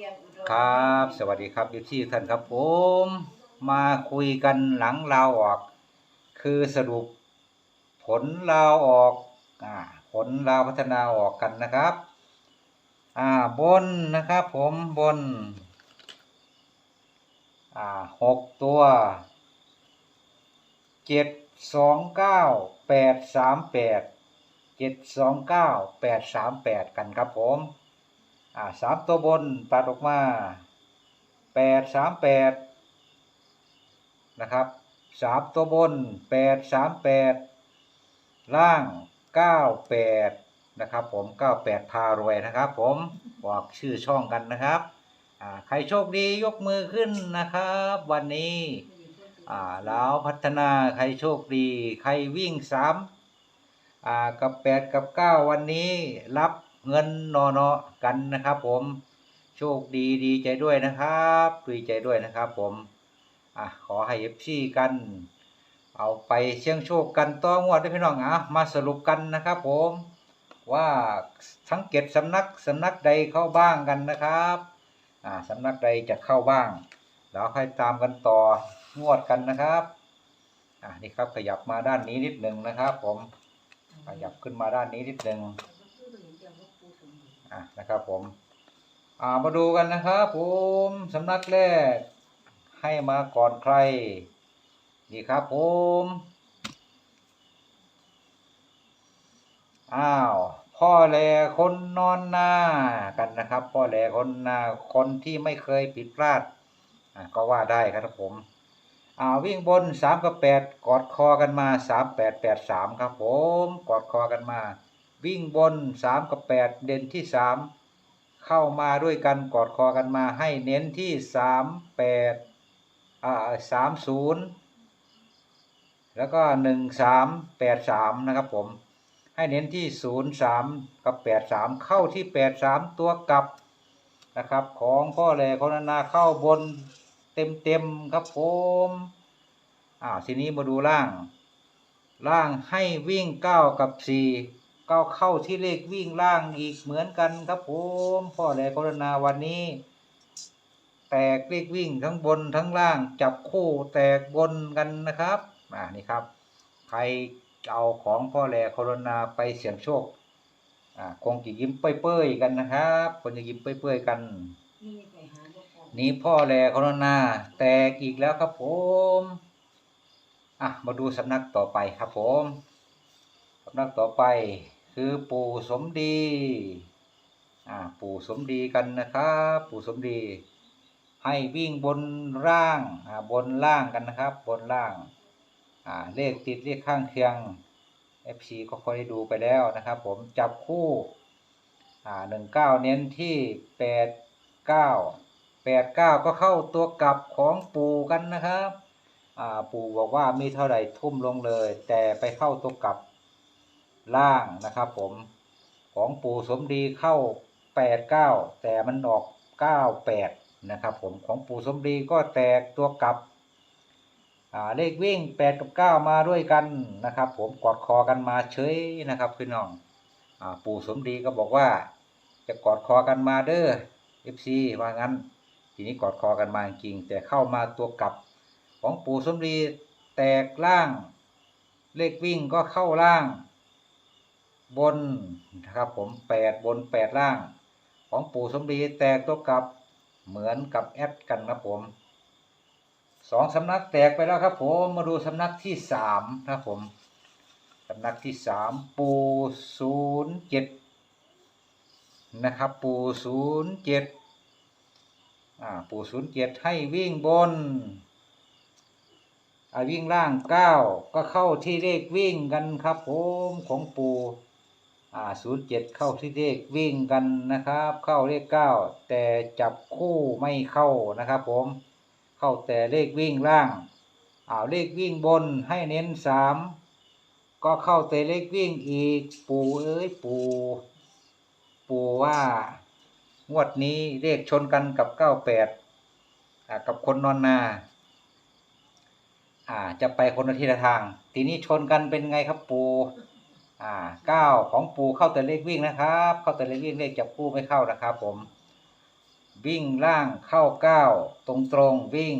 ียงอุดรครับ สวัสดีครับยูที่ท่านครับผม มาคุยกันหลังลาออก คือสรุปผลลาออกอ่าผลลาวพัฒนาออกกันนะครับ อ่าบนนะครับผมบน อ่าหกตัวเจ็ดสองเก้าแปดสามแปดเจ็ดสองเก้าแปดสามแปดกันครับผม อ่าสามตัวบนตัดออกมาแปดสามแปดนะครับสามตัวบนแปดสามแปดล่างเก้าแปดนะครับ ผมเก้าแปดพารวยนะครับ ผมบอกชื่อช่องกันนะครับใครโชคดียกมือขึ้นนะครับ วันนี้แล้วพัฒนาใครโชคดี ใครวิ่งสามกับแปดกับเก้าวันนี้รับ เงินนอนอกันนะครับ ผมโชคดีดีใจด้วยนะครับดีใจด้วยนะครับ ผมอะขอให้เอฟซีกัน เอาไปเสี่ยงโชคกันต่องวดด้วยพี่น้องอะมาสรุปกันนะครับ ผมว่าทั้งเก็ดสำนักสำนักใดเข้าบ้างกันนะครับอ่าสำนักใดจะเข้าบ้างแล้วค่อยตามกันต่องวดกันนะครับอ่านี่ครับขยับมาด้านนี้นิดหนึ่งนะครับ ผมขยับขึ้นมาด้านนี้นิดหนึ่ง อะนะครับผมอ่ามาดูกันนะครับผมสำนักแรกให้มาก่อนใครนี่ครับผมอ้าวพ่อแลคนนอนหน้ากันนะครับ พ่อแลคนหน้าคนที่ไม่เคยผิดพลาดอะก็ว่าได้ครับผมอ่าวิ่งบนสามกับแปดกอดคอกันมาสามแปดแปดสามครับผม กอดคอกันมา วิ่งบนสามกับแปดเด่นที่สามเข้ามาด้วยกันกอดคอกันมาให้เน้นที่สามแปดอ่าสามศูนย์แล้วก็หนึ่งสามแปดสามนะครับผม ให้เน้นที่ศูนย์สามกับแปดสามเข้าที่แปดสามตัวกลับนะครับ ของพ่อแหล่คนนาเข้าบนเต็มเต็มครับผมอ่าทีนี้มาดูล่าง ล่างให้วิ่งเก้ากับสี่ ก็เข้าที่เลขวิ่งล่างอีกเหมือนกันครับผมพ่อแหล่กรณาวันนี้ แตกเลขวิ่งทั้งบนทั้งล่างจับคู่แตกบนกันนะครับอ่านี่ครับ ใครเอาของพ่อแหล่กรณาไปเสี่ยงโชคอ่าคงจะยิ้มเป้ยๆกันนะครับคนจะยิ้มเป้ยๆกันนี่ไปหาบ่พอนี่พ่อแลกรณาแตกอีกแล้วครับผมอะมาดูสำนักต่อไปครับผมสำนักต่อไป คือปู่สมดี อ่า ปู่สมดีกันนะครับ ปู่สมดี ให้วิ่งบนล่าง อ่า บนล่างกันนะครับ บนล่าง อ่า เลขติดเลขข้างเคียง FC ก็ค่อยได้ดูไปแล้วนะครับ ผมจับคู่ อ่าหนึ่งเก้าเน้นที่แปดเก้าแปดเก้าก็เข้าตัวกลับของปู่กันนะครับ อ่า ปู่บอกว่ามีเท่าไหร่ทุ่มลงเลย แต่ไปเข้าตัวกลับ ล่างนะครับผมของปู่สมดีเข้าแปดเก้าแต่มันออกเก้าแปดนะครับผมของปู่สมดีก็แตกตัวกลับเลขวิ่งแปดกับเก้ามาด้วยกันนะครับผมกอดคอกันมาเฉยนะครับพี่น้องอปู่สมดีก็บอกว่า จะกอดคอกันมาเด้อ FC ว่างั้น ทีนี้กอดคอกันมาจริง แต่เข้ามาตัวกลับ ของปู่สมดีแตกล่าง เลขวิ่งก็เข้าล่าง บนนะครับผมแปดบนแปดล่าง ของปู่สมดีแตกตัวกลับเหมือนกับแอดกันนะผมสองสำนักแตกไปแล้วครับผมมาดูสำนักที่สามนะครับผมสำนักที่สามปูศูนย์เจ็ดนะครับปูศูนย์เจ็ดอ่าปูศูนย์เจ็ดให้วิ่งบนอ่าวิ่งล่างเก้าก็เข้าที่เลขวิ่งกันครับผมของปู อ่าศูนย์เจ็ดเข้าที่เลขวิ่งกันนะครับ เข้าเลขเก้าแต่จับคู่ไม่เข้านะครับ ผม เข้าแต่เลขวิ่งล่างอ่าเลขวิ่งบนให้เน้นสามก็เข้าเตะเล็กวิ่งอีก ปู่เอ้ยปู่ปู่ว่างวดนี้เลขชนกันกับเก้าแปดกับคนนอนนาอ่าจะไปคนละทิศทาง ทีนี้ชนกันเป็นไงครับปู่ อ่าเก้าของปูเข้าแต่เลขวิ่งนะครับ เข้าแต่เลขวิ่งเลขจับคู่ไม่เข้านะครับผม วิ่งล่างเข้าเก้าตรงตรงวิ่ง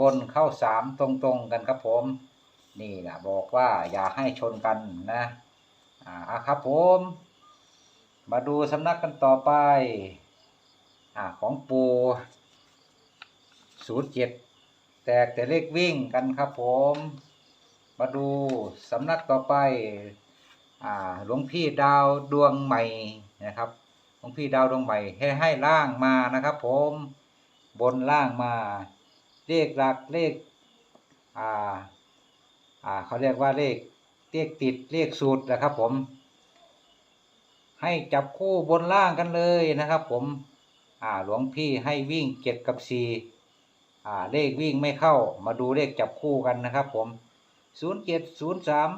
บนเข้าสามตรงตรงกันครับผม นี่แหละบอกว่าอย่าให้ชนกันนะอ่าครับผม มาดูสำนักกันต่อไปอ่าของปูศูนย์เจ็ดแตกแต่เลขวิ่งกันครับผม มาดูสำนักต่อไป หลวงพี่ดาวดวงใหม่นะครับหลวงพี่ดาวดวงใหม่ให้ให้ล่างมานะครับ ผมบนล่างมาเลขหลักเลขอ่าอ่าเขาเรียกว่าเลขเลขติดเลขสูตรนะครับ ผม ให้จับคู่บนล่างกันเลยนะครับ ผมอ่าหลวงพี่ให้วิ่งเจ็ดกับสี่อ่าเลขวิ่งไม่เข้ามาดูเลขจับคู่กันนะครับ ผมศูนย์เจ็ดศูนย์สาม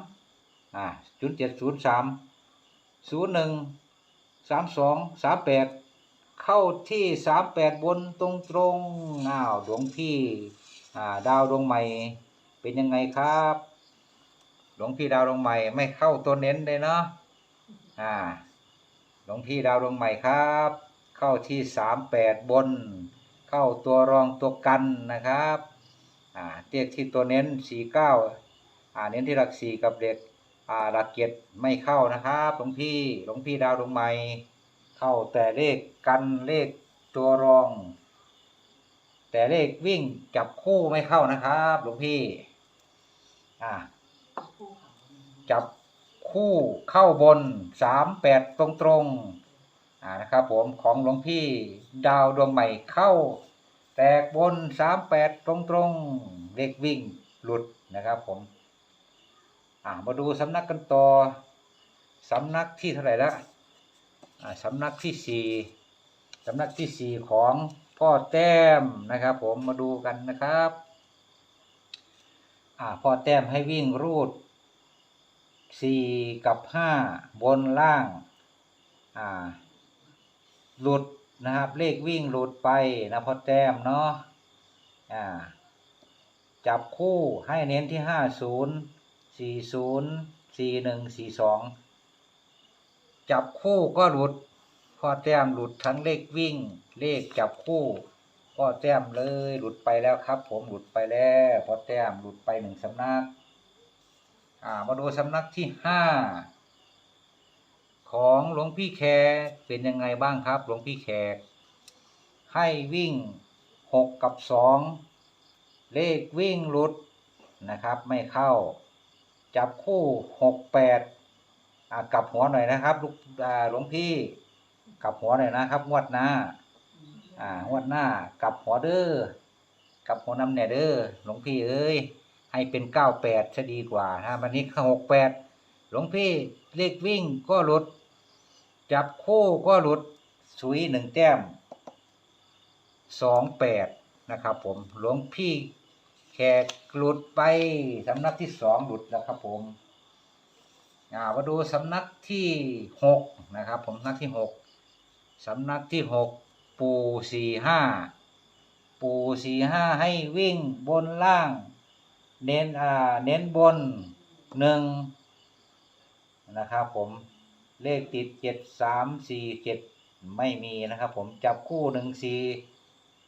อ่าศูนย์เจ็ดศูนย์สามศูนย์หนึ่งสามสองสามแปดเข้าที่สามแปดบนตรงตรงอ้าวหลวงพี่อ่าดาวดวงใหม่เป็นยังไงครับหลวงพี่ดาวดวงใหม่ไม่เข้าตัวเน้นเลยเนาะอ่าหลวงพี่ดาวดวงใหม่ครับ เข้าที่สามแปดบน เข้าตัวรองตัวกันนะครับอ่าเรียกที่ตัวเน้นสี่เก้าอ่าเน้นที่หลักสี่กับเด็ก อ่าหลักเจ็ดไม่เข้านะครับหลวงพี่หลวงพี่ดาวดวงใหม่ เข้าแต่เลขกันเลขตัวรอง แต่เลขวิ่งจับคู่ไม่เข้านะครับหลวงพี่ อ่าจับคู่เข้าบนสามแปดตรงตรงอ่านะครับผมของหลวงพี่ดาวดวงใหม่เข้า แตกบนสามแปดตรงตรงเลขวิ่งหลุดนะครับผม อ่ามาดูสำนักกันต่อสำนักที่เท่าไหร่ละอ่าสำนักที่สี่สำนักที่สี่ของพ่อแต้มนะครับ ผมมาดูกันนะครับอ่าพ่อแต้มให้วิ่งรูดสี่กับห้าบนล่างอ่าหลุดนะครับ เลขวิ่งหลุดไปนะพ่อแต้มเนาะอ่าจับคู่ให้เน้นที่ห้าศูนย์ สี่ศูนย์สี่หนึ่งสี่สองจับคู่ก็หลุดพอแต้มหลุดทั้งเลขวิ่ง เลขจับคู่พ่อแต้มเลยหลุดไปแล้วครับ ผมหลุดไปแล้วพอแต้มหลุดไปหนึ่งสำนัก อ่ามาดูสำนักที่ห้าของหลวงพี่แขกเป็นยังไงบ้างครับ หลวงพี่แขก ให้วิ่งหกกับสองเลขวิ่งหลุดนะครับ ไม่เข้า จับคู่หกแปดอ่ากลับหัวหน่อยนะครับลูกหลวงพี่กลับหัวหน่อยนะครับงวดหน้า อ่างวดหน้ากลับหัวเด้อกลับหัวนำแหน่เด้อหลวงพี่เอ้ยให้เป็นเก้าแปดจะดีกว่านะวันนี้หกแปดหลวงพี่เลขวิ่งก็หลุด จับคู่ก็หลุดสุยหนึ่งแต้มสองแปดนะครับผมหลวงพี่ แขกหลุดไปสำนักที่สองหลุดแล้วครับผมอ่ามาดูสำนักที่หกนะครับ ผมสำนักที่หกสำนักที่หกปูสี่ห้าปูสี่ห้าให้วิ่งบนล่าง เน้นอ่าเน้นบนหนึ่งนะครับผมเลขติดเจ็ดสามสี่เจ็ดไม่มีนะครับผมจับคู่หนึ่งสี่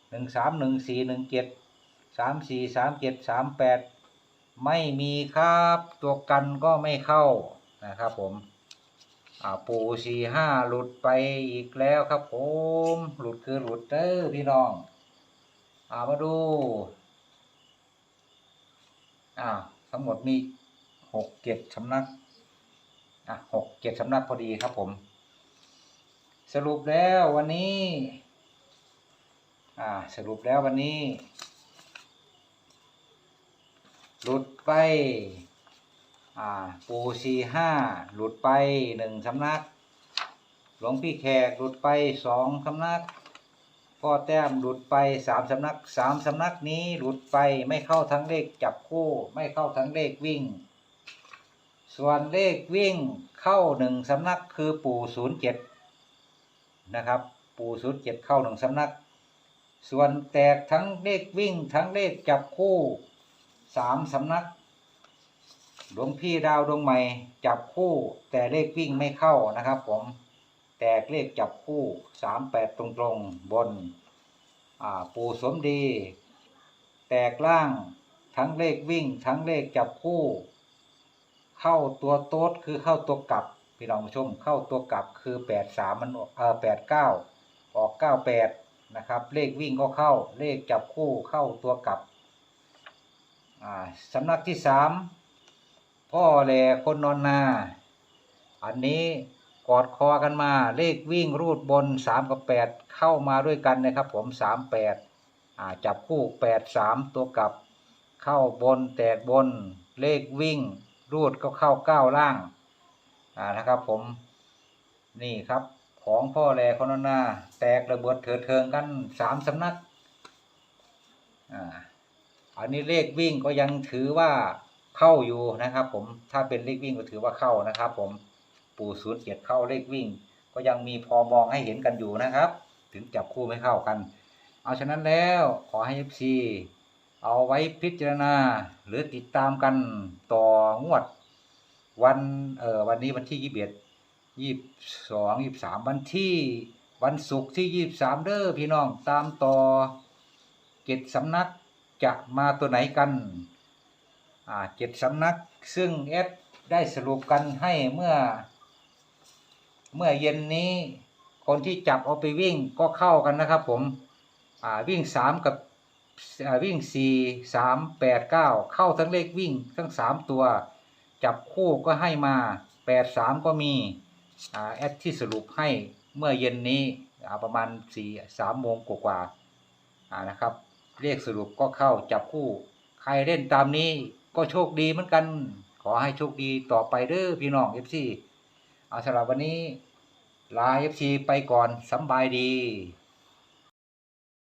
หนึ่งสามหนึ่งสี่หนึ่งเจ็ด สามสี่สามเจ็ดสามแปดไม่มีครับ ตัวกันก็ไม่เข้านะครับผมอ่าปูสี่ห้าหลุดไปอีกแล้วครับผม หลุดคือหลุดเด้อพี่น้องอ่ามาดูอ่าทั้งหมดมีหกเจ็ดสำนักอะหกเจ็ดสำนักพอดีครับผม สรุปแล้ววันนี้ อ่า สรุปแล้ววันนี้ หลุดไป อ่า ปูซีห้าหลุดไปหนึ่งสำนัก หลวงพี่แขกหลุดไปสองสำนัก พ่อแต้มหลุดไปสามสำนักสามสำนักนี้หลุดไปไม่เข้าทั้งเลขจับคู่ไม่เข้าทั้งเลขวิ่ง ส่วนเลขวิ่งเข้าหนึ่งสำนักคือปู่ศูนย์เจ็ดนะครับ ปู่ศูนย์เจ็ดเข้าหนึ่งสำนัก ส่วนแตกทั้งเลขวิ่งทั้งเลขจับคู่ สามสำนัก หลวงพี่ดาวดวงใหม่ จับคู่ แต่เลขวิ่งไม่เข้านะครับผมแตกเลขจับคู่สามแปดตรงๆ บนปู่สมดี แตกล่างทั้งเลขวิ่ง ทั้งเลขจับคู่ เข้าตัวโต๊ดคือเข้าตัวกลับพี่น้องผู้ชมเข้าตัวกลับคือแปดสามมันเออแปดเก้าออกเก้าแปดนะครับ เลขวิ่งก็เข้าเลขจับคู่เข้าตัวกลับ สำนักที่สามพ่อแหล่คนนอนนา อันนี้กอดคอกันมาเลขวิ่งรูดบนสามกับแปดเข้ามาด้วยกันนะครับผมสามแปดจับคู่แปดสามตัวกลับ เข้าบนแตกบนเลขวิ่งรูดก็เข้าเก้าล่างนะครับผมนี่ครับของพ่อแหล่คนนอนนา แตกระเบิดเถิดเทิงกันสามสำนักอ่า อันนี้เลขวิ่งก็ยังถือว่าเข้าอยู่นะครับ ผมถ้าเป็นเลขวิ่งก็ถือว่าเข้านะครับ ผมปู่ศูนย์เกียรติเข้าเลขวิ่ง ก็ยังมีพอมองให้เห็นกันอยู่นะครับ ถึงจับคู่ไม่เข้ากัน เอาฉะนั้นแล้วขอให้ FC เอาไว้พิจารณาหรือติดตามกันต่องวด วันเอ่อวันนี้วันที่ยี่สิบเอ็ดยี่สิบสองยี่สิบสามวันที่วันศุกร์ที่ยี่สิบสามเด้อพี่น้องตามต่อเจ็ดสำนัก จะมาตัวไหนกันเจ็ดสำนัก ซึ่งเอสได้สรุปกันให้เมื่อ เมื่อเย็นนี้คนที่จับเอาไปวิ่งก็เข้ากันนะครับผมวิ่งสามกับวิ่งสี่สามแปดเก้าเข้าทั้งเลขวิ่งทั้งสามตัว จับคู่ก็ให้มาแปดสามก็มีอ่าแอดที่สรุปให้เมื่อเย็นนี้ประมาณสี่สามโมงกว่าๆอ่านะครับ เรียกสรุปก็เข้าจับคู่ ใครเล่นตามนี้ก็โชคดีเหมือนกัน ขอให้โชคดีต่อไปเด้อพี่น้องเอฟซีเอาสำหรับวันนี้ลาเอฟซีไปก่อนสบายดี